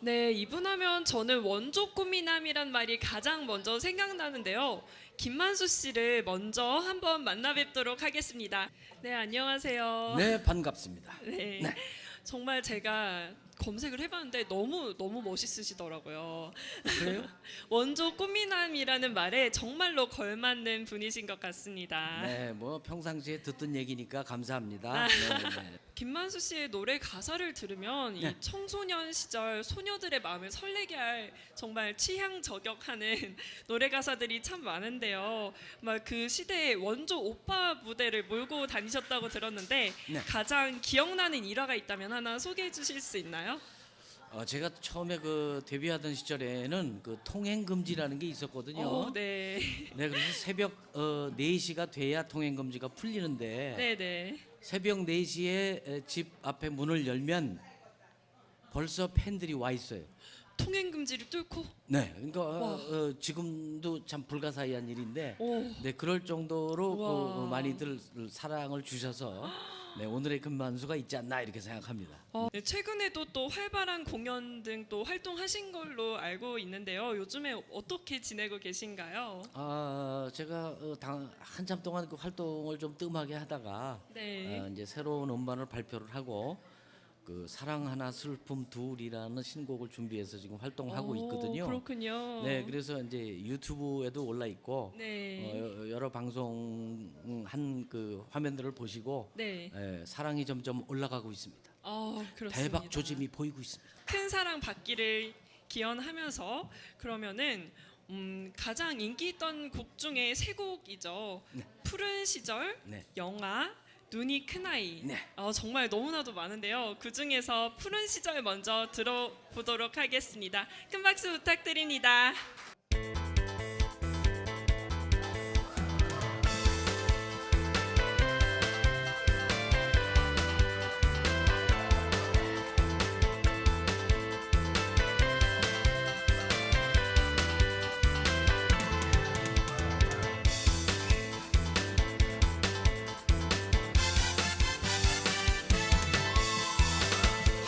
네, 이분 하면 저는 원조 꾸미남이란 말이 가장 먼저 생각나는데요. 김만수 씨를 먼저 한번 만나 뵙도록 하겠습니다. 네, 안녕하세요. 네, 반갑습니다. 네. 네. 정말 제가 검색을 해봤는데 너무 너무 멋있으시더라고요. 그래요? 원조 꾸미남이라는 말에 정말로 걸맞는 분이신 것 같습니다. 네, 뭐 평상시에 듣던 얘기니까 감사합니다. 아. 네, 네. 김만수 씨의 노래 가사를 들으면 이 네. 청소년 시절 소녀들의 마음을 설레게 할 정말 취향 저격하는 노래 가사들이 참 많은데요. 막 그 시대의 원조 오빠 무대를 몰고 다니셨다고 들었는데 네. 가장 기억나는 일화가 있다면 하나 소개해 주실 수 있나요? 어, 제가 처음에 그 데뷔하던 시절에는 그 통행 금지라는 게 있었거든요. 어, 네. 네, 그래서 새벽 어, 4시가 돼야 통행 금지가 풀리는데 네, 네. 새벽 4시에 집 앞에 문을 열면 벌써 팬들이 와 있어요. 통행 금지를 뚫고 네, 그러니까 어, 와. 어, 지금도 참 불가사의한 일인데 오. 네, 그럴 정도로 그, 와. 어, 많이들 사랑을 주셔서 네, 오늘의 금만수가 있지 않나 이렇게 생각합니다. 어, 네, 최근에도 또 활발한 공연 등 또 활동하신 걸로 알고 있는데요. 요즘에 어떻게 지내고 계신가요? 아, 제가 어, 당, 한참 동안 그 활동을 좀 뜸하게 하다가 네. 어, 이제 새로운 음반을 발표를 하고 그 사랑 하나 슬픔 둘이라는 신곡을 준비해서 지금 활동하고 오, 있거든요. 그렇군요. 네, 그래서 이제 유튜브에도 올라 있고 네. 어, 여- 여러 방송 한 그 화면들을 보시고 네. 예, 사랑이 점점 올라가고 있습니다. 어, 그렇습니다. 대박 조짐이 보이고 있습니다. 큰 사랑 받기를 기원하면서 그러면은 음, 가장 인기 있던 곡 중에 세 곡이죠. 푸른 시절, 네. 영화, 눈이 큰 아이. 네. 어, 정말 너무나도 많은데요. 그 중에서 푸른 시절 먼저 들어보도록 하겠습니다. 큰 박수 부탁드립니다.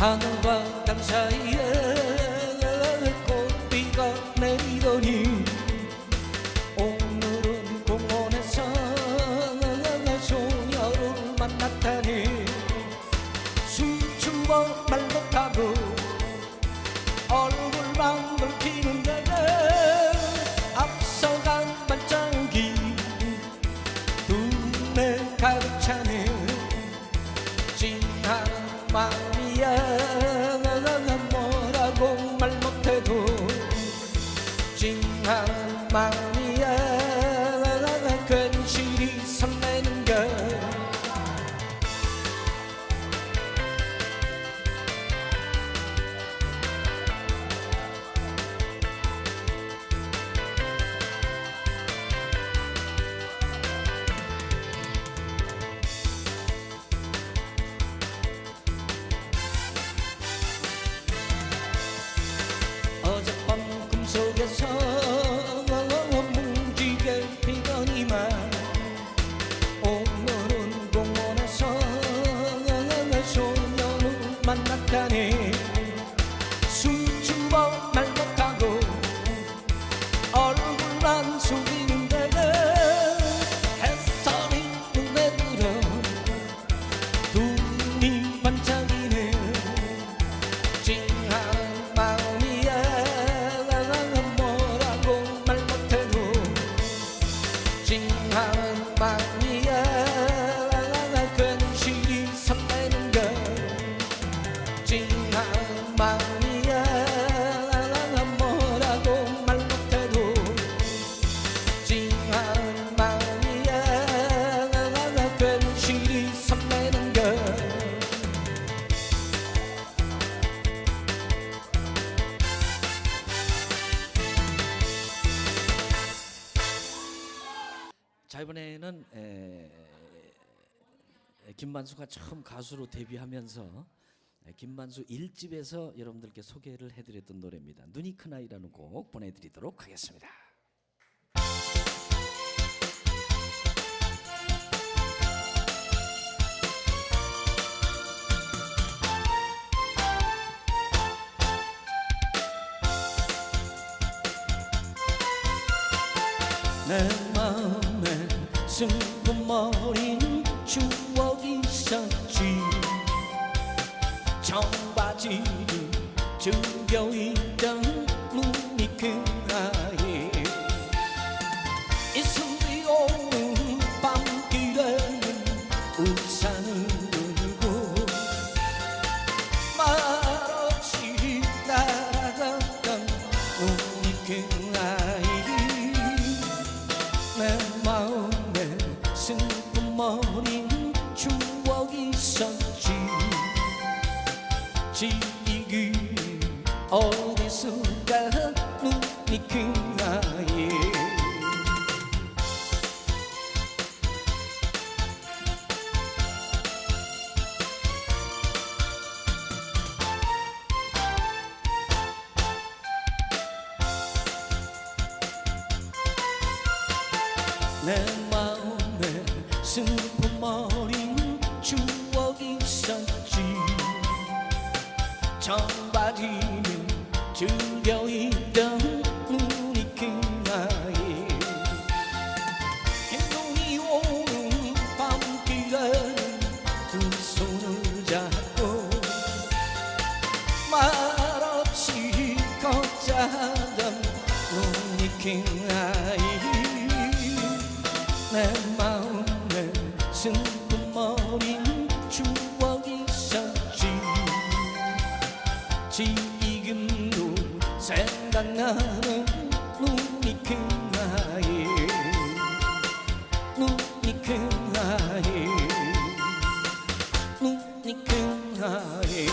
하늘과 땅 사이에 마 어젯밤 김만수가 처음 가수로 데뷔하면서 네, 김만수 1집에서 여러분들께 소개를 해드렸던 노래입니다. 눈이 큰 아이라는 곡 보내드리도록 하겠습니다. 내 마음에 숨 즐겨 입던 눈이 그 아이. 이슬이 오는 밤길에는 우산을 들고 말없이 따라갔던 눈이 그 아이. 내 마음에 슬픔 어린 추억이 있었지 어디선가 눈이 그 아이. 내 마음에 슬픔 어린 추억이 있었지. 청바지를 즐겨 입던 눈이 그 나이. 눈이 오는 밤길에 두 손을 잡고 말없이 걷자던 눈이 그아 나는 눈이 그 아이 눈이 그 아이 눈이 그 아이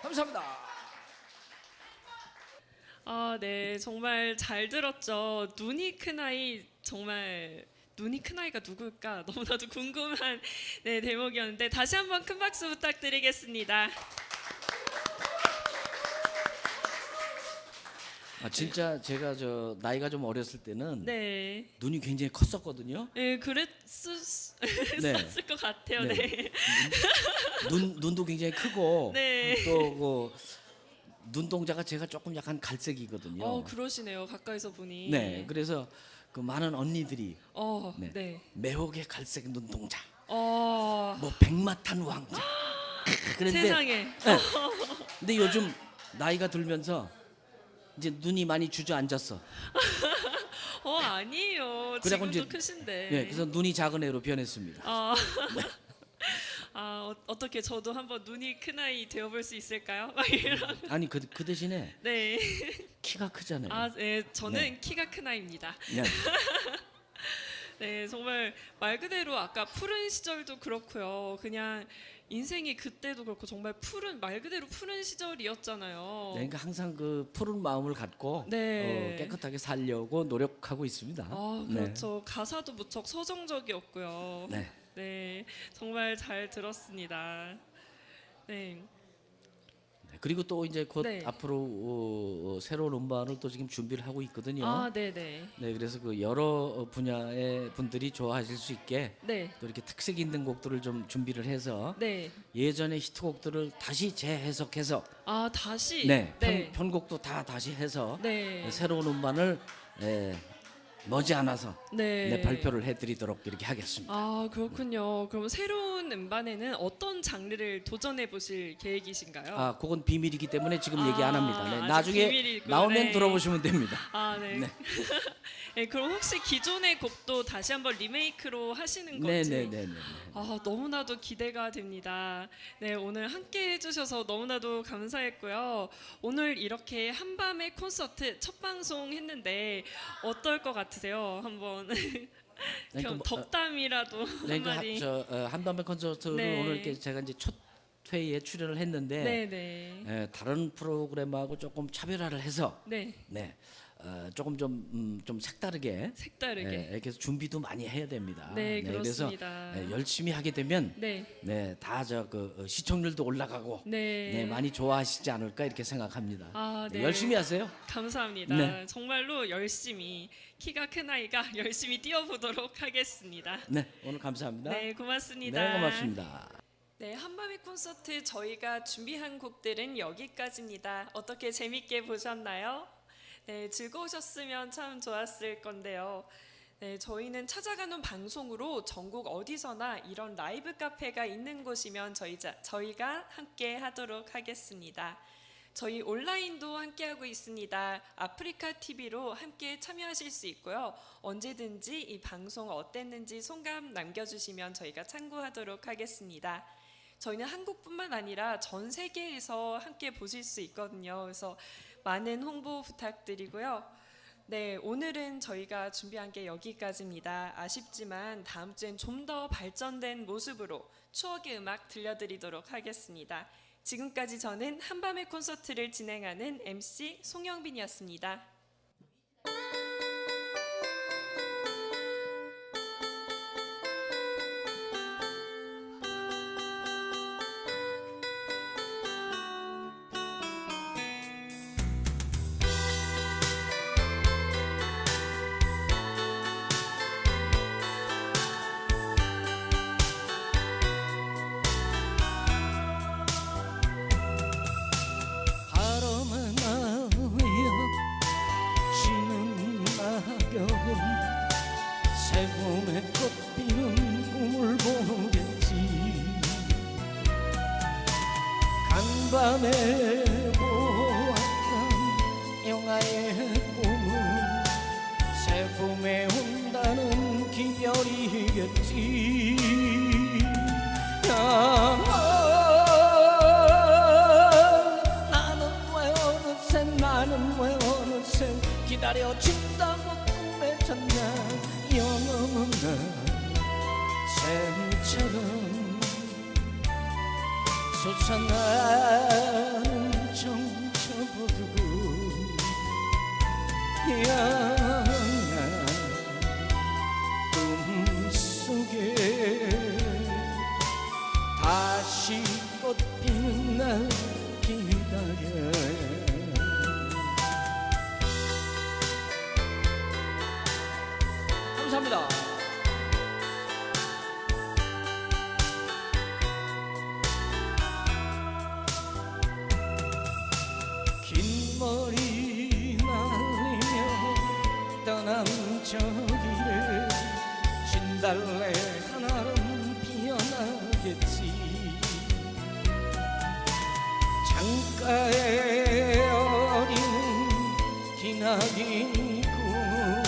감사합니다. 아, 네, 정말 잘 들었죠. 눈이 큰 아이 정말 눈이 큰 아이가 누굴까 너무나도 궁금한 네, 대목이었는데 다시 한번 큰 박수 부탁드리겠습니다. 아 진짜 제가 저 나이가 좀 어렸을 때는 네, 눈이 굉장히 컸었거든요. 네 그랬을 네. 것 같아요. 네. 네, 눈 눈도 굉장히 크고 네. 또그 눈동자가 제가 조금 약간 갈색이거든요. 어 그러시네요. 가까이서 보니. 네, 그래서 그 많은 언니들이 어, 네. 네. 매혹의 갈색 눈동자, 어, 뭐 백마탄 왕자. 그런데 세상에. 근데 요즘 나이가 들면서 이제 눈이 많이 주저앉았어. 어 아니에요. 그래갖고 지금도 이제- 크신데. 예, 그래서 눈이 작은 애로 변했습니다. 아, 아 어, 어떻게 저도 한번 눈이 큰 아이 되어볼 수 있을까요? 막 이런. 아니 그, 그 대신에 네. 키가 크잖아요. 아, 네. 저는 네. 키가 큰 아이입니다. 네. 네, 정말 말 그대로 아까 푸른 시절도 그렇고요. 그냥 인생이 그때도 그렇고 정말 푸른 말 그대로 푸른 시절이었잖아요. 네, 그러니까 항상 그 푸른 마음을 갖고 네. 어, 깨끗하게 살려고 노력하고 있습니다. 아, 그렇죠. 가사도 무척 서정적이었고요. 네. 네. 네, 정말 잘 들었습니다. 네, 네, 그리고 또 이제 곧 네. 앞으로 어, 어, 새로운 음반을 또 지금 준비를 하고 있거든요. 아, 네, 네, 네, 그래서 그 여러 분야의 분들이 좋아하실 수 있게 네, 또 이렇게 특색 있는 곡들을 좀 준비를 해서 네. 예전의 히트곡들을 다시 재해석해서 아, 다시. 네, 네, 편, 편곡도 다 다시 해서 네, 새로운 음반을 에, 머지않아서 네. 네, 발표를 해드리도록 이렇게 하겠습니다. 아, 그렇군요. 그럼 새로운 음반에는 어떤 장르를 도전해 보실 계획이신가요? 아, 그건 비밀이기 때문에 지금 아, 얘기 안 합니다. 네, 아직 나중에 비밀이고, 나오면 네. 들어보시면 됩니다. 아, 네. 네. 네, 그럼 혹시 기존의 곡도 다시 한번 리메이크로 하시는 네, 건지? 네, 네, 네. 아, 너무나도 기대가 됩니다. 네, 오늘 함께 해주셔서 너무나도 감사했고요. 오늘 이렇게 한밤의 콘서트 첫 방송 했는데 어떨 것 같 으세요? 한번 그러니까 그럼 뭐, 덕담이라도 그러니까 한마디. 저 어, 한밤의 콘서트를 네. 오늘 이렇게 제가 이제 첫 회의에 출연을 했는데 네, 네, 에, 다른 프로그램하고 조금 차별화를 해서 네, 네, 어, 조금 좀, 음, 좀 색다르게 색다르게. 예, 이렇게 준비도 많이 해야 됩니다. 네, 그래서 그렇습니다. 예, 열심히 하게 되면 네, 네, 다 저 그 시청률도 올라가고 네, 네, 많이 좋아하시지 않을까 이렇게 생각합니다. 아, 네, 네. 열심히 하세요. 감사합니다. 네. 정말로 열심히 키가 큰 아이가 열심히 뛰어보도록 하겠습니다. 네, 오늘 감사합니다. 네, 고맙습니다. 네, 고맙습니다. 네, 한밤의 콘서트 저희가 준비한 곡들은 여기까지입니다. 어떻게 재밌게 보셨나요? 네, 즐거우셨으면 참 좋았을 건데요. 네, 저희는 찾아가는 방송으로 전국 어디서나 이런 라이브 카페가 있는 곳이면 저희 저희가 함께 하도록 하겠습니다. 저희 온라인도 함께 하고 있습니다. 아프리카 TV로 함께 참여하실 수 있고요. 언제든지 이 방송 어땠는지 소감 남겨주시면 저희가 참고하도록 하겠습니다. 저희는 한국뿐만 아니라 전 세계에서 함께 보실 수 있거든요. 그래서 많은 홍보 부탁드리고요. 네, 오늘은 저희가 준비한 게 여기까지입니다. 아쉽지만 다음 주엔 좀 더 발전된 모습으로 추억의 음악 들려드리도록 하겠습니다. 지금까지 저는 한밤의 콘서트를 진행하는 MC 송영빈이었습니다. 떠난 저 길에 진달래 하나는 피어나겠지. 창가에 어리는 기나긴 꿈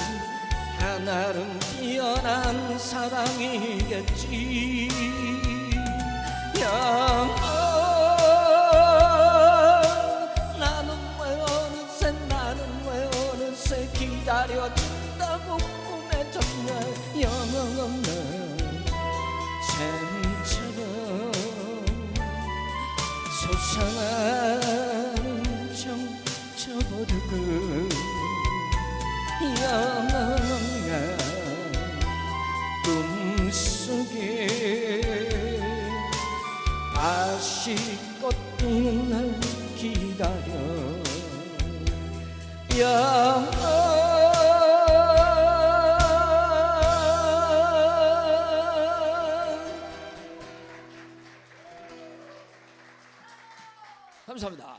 하나는 피어난 사랑이겠지. 야 기다려준다고 꿈에 졌냐 영원한 샘처럼 솟아나는 정처버두고 영원한 꿈속에 다시 꽃 피는 날 기다려. 영원 감사합니다.